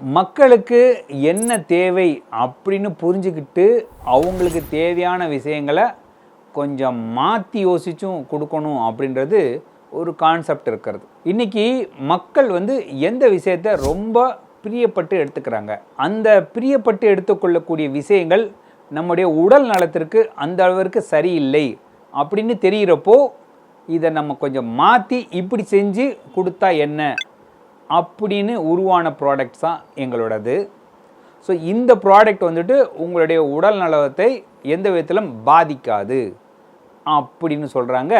மக்களுக்கு என்ன தேவை அப்படின்னு புரிஞ்சுக்கிட்டு அவங்களுக்கு தேவையான விஷயங்களை கொஞ்சம் மாற்றி யோசிச்சும் கொடுக்கணும் அப்படின்றது ஒரு கான்செப்ட் இருக்கிறது. இன்றைக்கி மக்கள் வந்து எந்த விஷயத்த ரொம்ப பிரியப்பட்டு எடுத்துக்கிறாங்க? அந்த பிரியப்பட்டு எடுத்துக்கொள்ளக்கூடிய விஷயங்கள் நம்முடைய உடல் நலத்திற்கு அந்த அளவிற்கு சரியில்லை அப்படின்னு தெரிகிறப்போ இதை நம்ம கொஞ்சம் மாற்றி இப்படி செஞ்சு கொடுத்தா என்ன? அப்படின்னு உருவான ப்ராடக்ட்ஸ் தான் எங்களோடது. ஸோ இந்த ப்ராடக்ட் வந்துட்டு உங்களுடைய உடல் நலத்தை எந்த விதத்திலும் பாதிக்காது அப்படின்னு சொல்கிறாங்க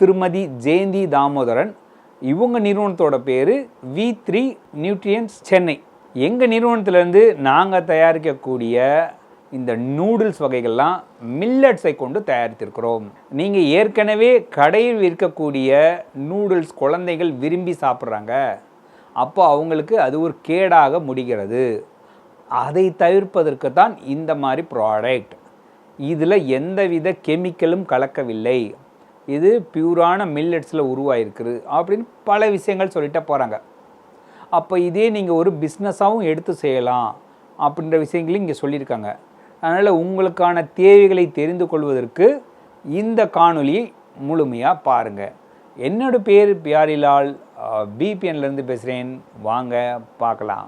திருமதி ஜெயந்தி தாமோதரன். இவங்க நிறுவனத்தோட பேர் வி த்ரீ நியூட்ரியன்ஸ் சென்னை எங்கள் நிறுவனத்திலேருந்து நாங்கள் தயாரிக்கக்கூடிய இந்த நூடுல்ஸ் வகைகள்லாம் மில்லட்ஸை கொண்டு தயாரித்திருக்கிறோம். நீங்கள் ஏற்கனவே கடையில் விற்கக்கூடிய நூடுல்ஸ் குழந்தைகள் விரும்பி சாப்பிட்றாங்க. அப்போ அவங்களுக்கு அது ஒரு கேடாக முடிகிறது. அதை தவிர்ப்பதற்கு தான் இந்த மாதிரி ப்ராடக்ட் இதில் எந்தவித கெமிக்கலும் கலக்கவில்லை. இது பியூரான மில்லட்ஸில் உருவாயிருக்குது அப்படின்னு பல விஷயங்கள் சொல்லிட்டு போகிறாங்க அப்போ இதே நீங்கள் ஒரு பிஸ்னஸாகவும் எடுத்து செய்யலாம் அப்படின்ற விஷயங்களையும் இங்கே சொல்லியிருக்காங்க. அதனால் உங்களுக்கான தேவைகளை தெரிந்து கொள்வதற்கு இந்த காணொலியை முழுமையாக பாருங்கள் என்னோடய பேர் பியாரிலால். பிபிஎன்லேருந்து பேசுகிறேன் வாங்க பார்க்கலாம்.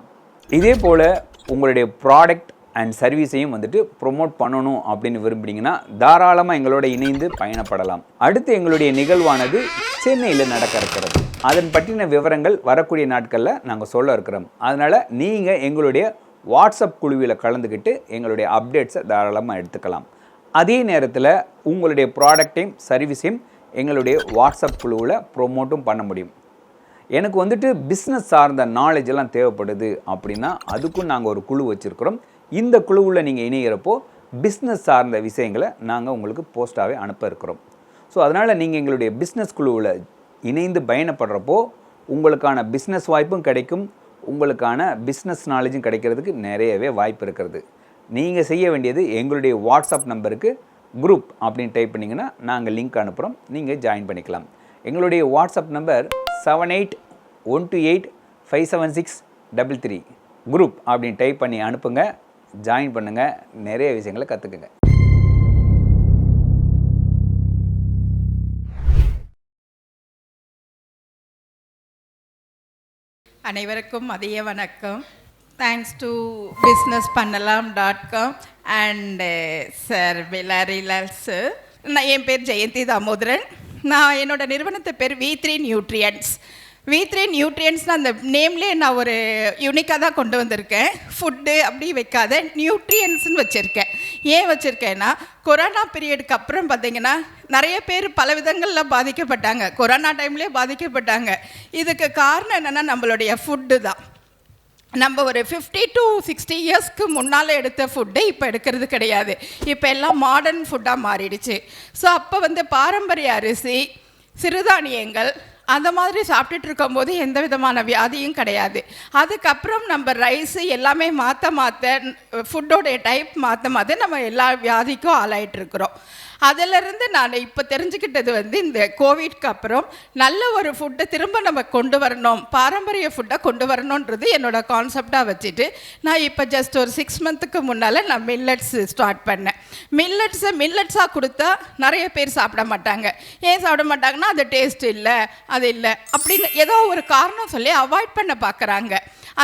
இதே போல் உங்களுடைய ப்ராடக்ட் அண்ட் சர்வீஸையும் வந்துட்டு ப்ரொமோட் பண்ணணும் அப்படின்னு விரும்புனீங்கன்னா தாராளமாக எங்களோட இணைந்து பயணப்படலாம். அடுத்து எங்களுடைய நிகழ்வானது சென்னையில் நடக்க இருக்கிறது. அதன் பற்றின விவரங்கள் வரக்கூடிய நாட்களில் நாங்கள் சொல்ல இருக்கிறோம். அதனால் நீங்கள் எங்களுடைய வாட்ஸ்அப் குழுவில் கலந்துக்கிட்டு எங்களுடைய அப்டேட்ஸை தாராளமாக எடுத்துக்கலாம். அதே நேரத்தில் உங்களுடைய ப்ராடக்டையும் சர்வீஸையும் எங்களுடைய வாட்ஸ்அப் குழுவில் ப்ரொமோட்டும் பண்ண முடியும். எனக்கு வந்துட்டு பிஸ்னஸ் சார்ந்த நாலேஜ் எல்லாம் தேவைப்படுது அப்படின்னா அதுக்கும் நாங்கள் ஒரு குழு வச்சுருக்கிறோம். இந்த குழுவில் நீங்கள் இணைகிறப்போ பிஸ்னஸ் சார்ந்த விஷயங்களை நாங்கள் உங்களுக்கு போஸ்ட்டாகவே அனுப்ப இருக்கிறோம். ஸோ அதனால் நீங்கள் எங்களுடைய பிஸ்னஸ் குழுவில் இணைந்து பயணப்படுறப்போ உங்களுக்கான பிஸ்னஸ் வாய்ப்பும் கிடைக்கும். உங்களுக்கான பிஸ்னஸ் நாலேஜும் கிடைக்கிறதுக்கு நிறையவே வாய்ப்பு இருக்கிறது. நீங்கள் செய்ய வேண்டியது எங்களுடைய வாட்ஸ்அப் நம்பருக்கு குரூப் அப்படின்னு டைப் பண்ணிங்கன்னா நாங்கள் லிங்க் அனுப்புகிறோம் நீங்கள் ஜாயின் பண்ணிக்கலாம். எங்களுடைய WhatsApp number seven eight one two eight five seven six double three group அப்படின்னு டைப் பண்ணி அனுப்புங்க. ஜாயின் பண்ணுங்கள் நிறைய விஷயங்களை கற்றுக்குங்க அனைவருக்கும் மதிய வணக்கம். தேங்க்ஸ் டு பிஸ்னஸ் பண்ணலாம் dot com and sir Pyarilal sir நான் என் பேர் ஜெயந்தி தாமோதரன். நான் என்னோட நிறுவனத்து பேர் V three nutrients V three நியூட்ரியன்ஸ்னு அந்த நேம்லேயே நான் ஒரு யூனிக்காக தான் கொண்டு வந்திருக்கேன். ஃபுட்டு அப்படி வைக்காத நியூட்ரியன்ஸ்னு வச்சுருக்கேன். ஏன் வச்சுருக்கேன்னா கொரோனா பீரியடுக்கு அப்புறம் பார்த்தீங்கன்னா நிறைய பேர் பல விதங்களில் பாதிக்கப்பட்டாங்க. கொரோனா டைம்லேயே பாதிக்கப்பட்டாங்க. இதுக்கு காரணம் என்னென்னா நம்மளுடைய ஃபுட்டு தான். நம்ம ஒரு ஃபிஃப்டி டு சிக்ஸ்டி இயர்ஸ்க்கு முன்னால் எடுத்த ஃபுட்டு இப்போ எடுக்கிறது கிடையாது. இப்போ எல்லாம் மாடர்ன் ஃபுட்டாக மாறிடுச்சு. ஸோ அப்போ வந்து பாரம்பரிய அரிசி சிறுதானியங்கள் அந்த மாதிரி சாப்பிட்டுட்டு இருக்கும்போது எந்த விதமான வியாதியும் கிடையாது. அதுக்கப்புறம் நம்ம ரைஸு எல்லாமே மாற்ற மாற்ற ஃபுட்டோடைய டைப் மாற்ற மாற்ற நம்ம எல்லா வியாதிக்கும் ஆளாயிட்டு இருக்கிறோம். அதிலிருந்து நான் இப்போ தெரிஞ்சுக்கிட்டது வந்து இந்த கோவிட்க்கு அப்புறம் நல்ல ஒரு ஃபுட்டை திரும்ப நம்ம கொண்டு வரணும் பாரம்பரிய ஃபுட்டை கொண்டு வரணுன்றது என்னோடய கான்செப்டாக வச்சுட்டு நான் இப்போ ஜஸ்ட் ஒரு சிக்ஸ் மந்த்துக்கு முன்னால் நான் மில்லட்ஸ் ஸ்டார்ட் பண்ணேன். மில்லட்ஸை மில்லட்ஸாக கொடுத்தா நிறைய பேர் சாப்பிட மாட்டாங்க. ஏன் சாப்பிட மாட்டாங்கன்னா அது டேஸ்ட் இல்லை அது இல்லை அப்படின்னு ஏதோ ஒரு காரணம் சொல்லி அவாய்ட் பண்ண பார்க்குறாங்க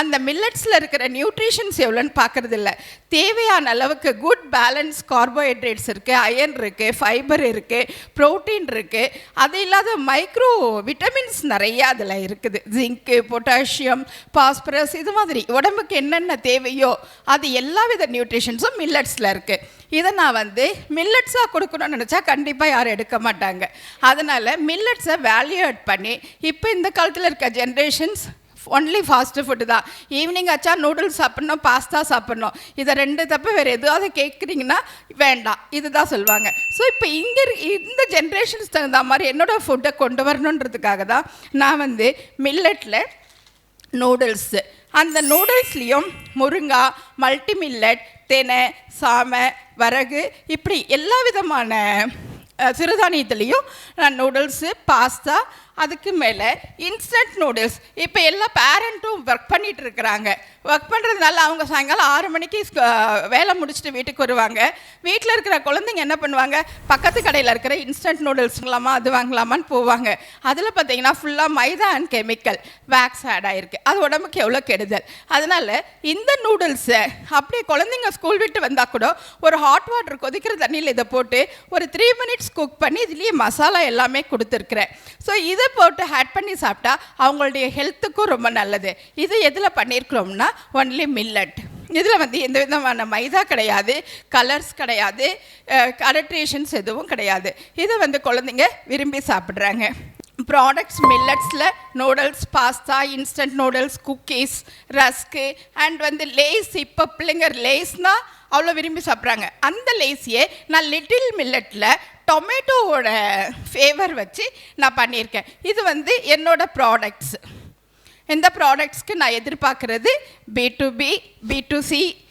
அந்த மில்லட்ஸில் இருக்கிற நியூட்ரிஷன்ஸ் எவ்வளோன்னு பார்க்குறது இல்லை தேவையான அளவுக்கு குட் பேலன்ஸ் கார்போஹைட்ரேட்ஸ் இருக்குது அயன் இருக்குது ஃபைபர் இருக்குது ப்ரோட்டீன் இருக்குது அது இல்லாத மைக்ரோ விட்டமின்ஸ் நிறைய அதில் இருக்குது. ஜிங்க்கு பொட்டாசியம் பாஸ்பரஸ் இது மாதிரி. உடம்புக்கு என்னென்ன தேவையோ அது எல்லா வித நியூட்ரிஷன்ஸும் மில்லட்ஸில் இருக்குது இதை நான் வந்து மில்லட்ஸாக கொடுக்கணும்னு நினச்சா கண்டிப்பாக யாரும் எடுக்க மாட்டாங்க. அதனால் மில்லட்ஸை வேல்யூட் பண்ணி இப்போ இந்த காலத்தில் இருக்க ஜென்ரேஷன்ஸ் ஒன்லி ஃபாஸ்ட் ஃபுட்டு தான். ஈவினிங் ஆச்சா நூடுல்ஸ் சாப்பிட்ணும் பாஸ்தா சாப்பிட்ணும். இதை ரெண்டு தப்பு வேறு எதுவாவது கேட்குறீங்கன்னா வேண்டாம். இதுதான் சொல்லுவாங்க. ஸோ இப்போ இங்கே இந்த ஜென்ரேஷன்ஸ் தகுந்த மாதிரி என்னோடய ஃபுட்டை கொண்டு வரணுன்றதுக்காக தான் நான் வந்து மில்லட்டில் நூடுல்ஸு அந்த நூடுல்ஸ்லேயும் முருங்கா மல்டி மில்லட் தினை சாமை வரகு இப்படி எல்லா விதமான சிறுதானியத்துலேயும் நான் நூடுல்ஸு பாஸ்தா அதுக்கு மேலே இன்ஸ்டன்ட் நூடுல்ஸ் இப்போ எல்லா பேரண்ட்டும் ஒர்க் பண்ணிகிட்டு இருக்கிறாங்க. ஒர்க் பண்ணுறதுனால அவங்க சாயங்காலம் ஆறு மணிக்கு வேலை முடிச்சுட்டு வீட்டுக்கு வருவாங்க. வீட்டில் இருக்கிற குழந்தைங்க என்ன பண்ணுவாங்க? பக்கத்து கடையில் இருக்கிற இன்ஸ்டன்ட் நூடுல்ஸ்ங்களாமா அது வாங்கலாமான்னு போவாங்க. அதில் பார்த்தீங்கன்னா ஃபுல்லாக maida and chemical wax add ஆகிருக்கு அது உடம்புக்கு எவ்வளோ கெடுதல். அதனால் இந்த நூடுல்ஸை அப்படியே குழந்தைங்க ஸ்கூல் விட்டு வந்தால் கூட ஒரு ஹாட் வாட்டர் கொதிக்கிற தண்ணியில் இதை போட்டு ஒரு த்ரீ மினிட்ஸ் குக் பண்ணி இதுலேயே மசாலா எல்லாமே கொடுத்துருக்குறேன். ஸோ இதை போட்டு ஆட் பண்ணி சாப்பிட்டா அவங்களுடைய ஹெல்த்துக்கும் ரொம்ப நல்லது. இது எதில் பண்ணியிருக்கிறோம்னா ஒன்லி மில்லட் இதில் வந்து எந்த விதமான மைதா கிடையாது கலர்ஸ் கிடையாது கலட்ரேஷன்ஸ் எதுவும் கிடையாது. இதை வந்து குழந்தைங்க விரும்பி சாப்பிட்றாங்க. Products மில்லட்ஸில் noodles pasta instant noodles cookies rusk and வந்து லேஸ் இப்போ பிள்ளைங்க லேஸ்னால் அவ்வளோ விரும்பி சாப்பிட்றாங்க. அந்த லேஸையே நான் லிட்டில் மில்லட்டில் டொமேட்டோவோட ஃபேவர் வச்சு நான் பண்ணியிருக்கேன். இது வந்து என்னோடய ப்ராடக்ட்ஸ் இந்த ப்ராடக்ட்ஸ்க்கு நான் எதிர்பார்க்குறது B to B B to C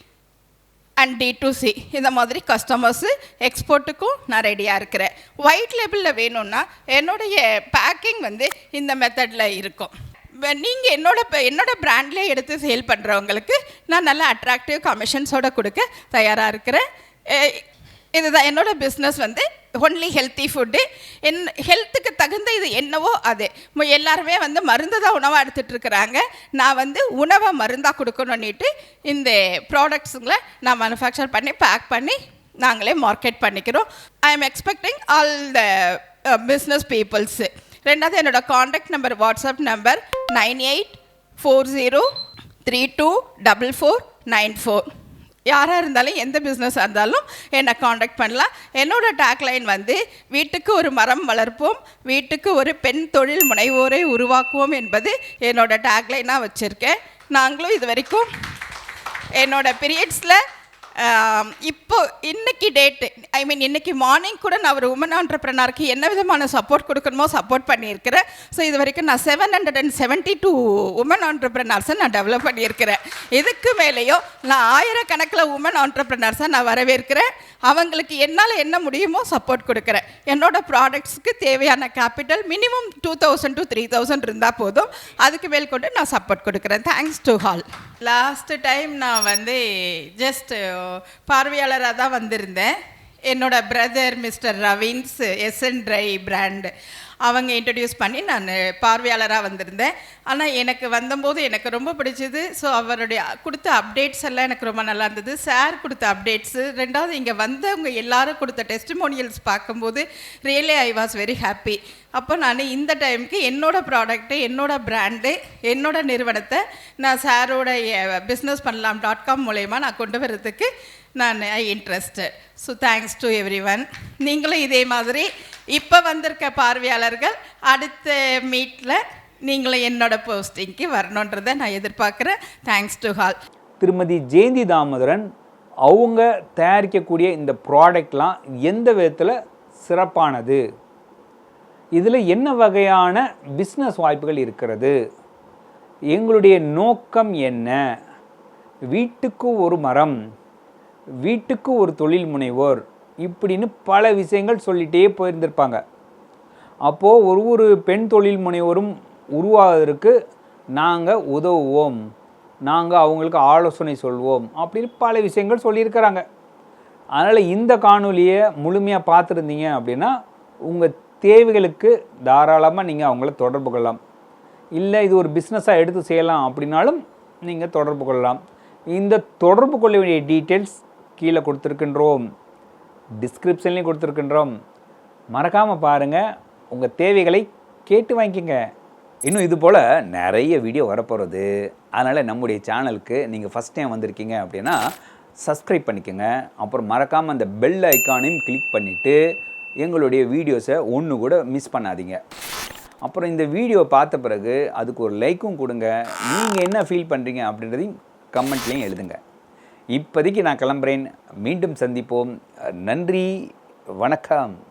and D to C இந்த மாதிரி கஸ்டமர்ஸு எக்ஸ்போர்ட்டுக்கும் நான் ரெடியாக இருக்கிறேன். ஒயிட் லேபிளில் வேணும்னா என்னுடைய பேக்கிங் வந்து இந்த மெத்தடில் இருக்கும். நீங்கள் என்னோட ப- என்னோட பிராண்ட்லேயே எடுத்து சேல் பண்ணுறவங்களுக்கு நான் நல்ல அட்ராக்டிவ் கமிஷன்ஸோட கொடுக்க தயாராக இருக்கிறேன். இதுதான் என்னோடய பிஸ்னஸ் வந்து ஒன்லி ஹெல்த்தி ஃபுட்டு என் ஹெல்த்துக்கு தகுந்த இது என்னவோ அது. மு- எல்லாருமே வந்து மருந்து தான் உணவாக எடுத்துகிட்ருக்குறாங்க நான் வந்து உணவை மருந்தாக கொடுக்கணுன்னுட்டு இந்த ப்ராடக்ட்ஸுங்களை நான் மேனுஃபேக்சர் பண்ணி பேக் பண்ணி நாங்களே மார்க்கெட் பண்ணிக்கிறோம். I am expecting all the business peoples ரெண்டாவது என்னோட contact number WhatsApp number nine eight four zero three two double four nine four யாராக இருந்தாலும் எந்த பிஸ்னஸாக இருந்தாலும் என்னை காண்டாக்ட் பண்ணலாம். என்னோட டேக்லைன் வந்து வீட்டுக்கு ஒரு மரம் வளர்ப்போம் வீட்டுக்கு ஒரு பெண் தொழில் முனைவோரை உருவாக்குவோம் என்பது என்னோட டேக்லைனாக வச்சுருக்கேன். நாங்களும் இது வரைக்கும் என்னோட பீரியட்ஸில் இப்போ இன்னைக்கு டேட்டு ஐ மீன் இன்னைக்கு மார்னிங் கூட நான் ஒரு உமன் ஆண்டர்பிரனருக்கு என்ன விதமான சப்போர்ட் கொடுக்கணுமோ சப்போர்ட் பண்ணியிருக்கிறேன். ஸோ இது வரைக்கும் நான் seven hundred and seventy two woman ஆண்டர்பிரனர்ஸை நான் டெவலப் பண்ணியிருக்கிறேன். இதுக்கு மேலேயோ நான் ஆயிரக்கணக்கில் உமன் ஆண்டர்பிரனர்ஸை நான் வரவேற்கிறேன். அவங்களுக்கு என்னால் என்ன முடியுமோ சப்போர்ட் கொடுக்குறேன். என்னோட ப்ராடக்ட்ஸ்க்கு தேவையான capital minimum two thousand to three thousand இருந்தால் போதும். அதுக்கு மேல் கொண்டு நான் சப்போர்ட் கொடுக்குறேன். Thanks to all last time நான் வந்து ஜஸ்ட் பார்வையாளராக தான் வந்திருந்தேன். என்னோட brother mister Raveens SN dry brand அவங்க இன்ட்ரடியூஸ் பண்ணி நான் பார்வையாளராக வந்திருந்தேன். ஆனால் எனக்கு வந்தபோது எனக்கு ரொம்ப பிடிச்சது. ஸோ அவருடைய கொடுத்த அப்டேட்ஸ் எல்லாம் எனக்கு ரொம்ப நல்லா இருந்தது. சார் கொடுத்த அப்டேட்ஸு ரெண்டாவது இங்கே வந்தவங்க எல்லாரும் கொடுத்த டெஸ்டிமோனியல்ஸ் பார்க்கும்போது really I was very happy அப்போ நான் இந்த டைமுக்கு என்னோடய ப்ராடக்ட்டு என்னோடய பிராண்டு என்னோட நிறுவனத்தை நான் சாரோட பிஸ்னஸ் பண்ணலாம் டாட் காம் மூலயமா நான் கொண்டு வர்றதுக்கு நான் I interested so thanks to everyone நீங்களும் இதே மாதிரி இப்போ வந்திருக்க பார்வையாளர்கள் அடுத்த மீட்டில் நீங்களும் என்னோட போஸ்டிங்க்கு வரணுன்றதை நான் எதிர்பார்க்குறேன். தேங்க்ஸ் டு ஹால் திருமதி ஜெயந்தி தாமோதரன் அவங்க தயாரிக்கக்கூடிய இந்த ப்ராடக்ட்லாம் எந்த விதத்தில் சிறப்பானது? இதில் என்ன வகையான பிஸ்னஸ் வாய்ப்புகள் இருக்கிறது? எங்களுடைய நோக்கம் என்ன? வீட்டுக்கு ஒரு மரம் வீட்டுக்கு ஒரு தொழில் முனைவோர் இப்படின்னு பல விஷயங்கள் சொல்லிகிட்டே போயிருந்திருப்பாங்க. அப்போது ஒரு ஒரு பெண் தொழில் முனைவோரும் உருவாவதற்கு நாங்கள் உதவுவோம். நாங்கள் அவங்களுக்கு ஆலோசனை சொல்வோம். அப்படின்னு பல விஷயங்கள் சொல்லியிருக்கிறாங்க. அதனால் இந்த காணொலியை முழுமையாக பார்த்துருந்தீங்க அப்படின்னா உங்கள் தேவைகளுக்கு தாராளமாக நீங்கள் அவங்கள தொடர்பு கொள்ளலாம். இல்லை இது ஒரு பிஸ்னஸாக எடுத்து செய்யலாம் அப்படின்னாலும் நீங்கள் தொடர்பு கொள்ளலாம். இந்த தொடர்பு கொள்ள வேண்டிய டீட்டெயில்ஸ் கீழே கொடுத்துருக்கின்றோம். டிஸ்கிரிப்ஷன்லேயும் கொடுத்துருக்கின்றோம். மறக்காமல் பாருங்கள் உங்கள் தேவைகளை கேட்டு வாங்கிக்கோங்க. இன்னும் இது போல் நிறைய வீடியோ வரப்போகிறது அதனால் நம்முடைய சேனலுக்கு நீங்கள் ஃபஸ்ட் டைம் வந்திருக்கீங்க அப்படின்னா சப்ஸ்கிரைப் பண்ணிக்கோங்க. அப்புறம் மறக்காமல் அந்த பெல் ஐக்கானையும் கிளிக் பண்ணிவிட்டு எங்களுடைய வீடியோஸை ஒன்று கூட மிஸ் பண்ணாதீங்க. அப்புறம் இந்த வீடியோ பார்த்த பிறகு அதுக்கு ஒரு லைக்கும் கொடுங்க. நீங்கள் என்ன ஃபீல் பண்ணுறீங்க அப்படின்றதையும் கமெண்ட்லேயும் எழுதுங்க. இப்போதைக்கு நான் கிளம்புறேன். மீண்டும் சந்திப்போம். நன்றி வணக்கம்.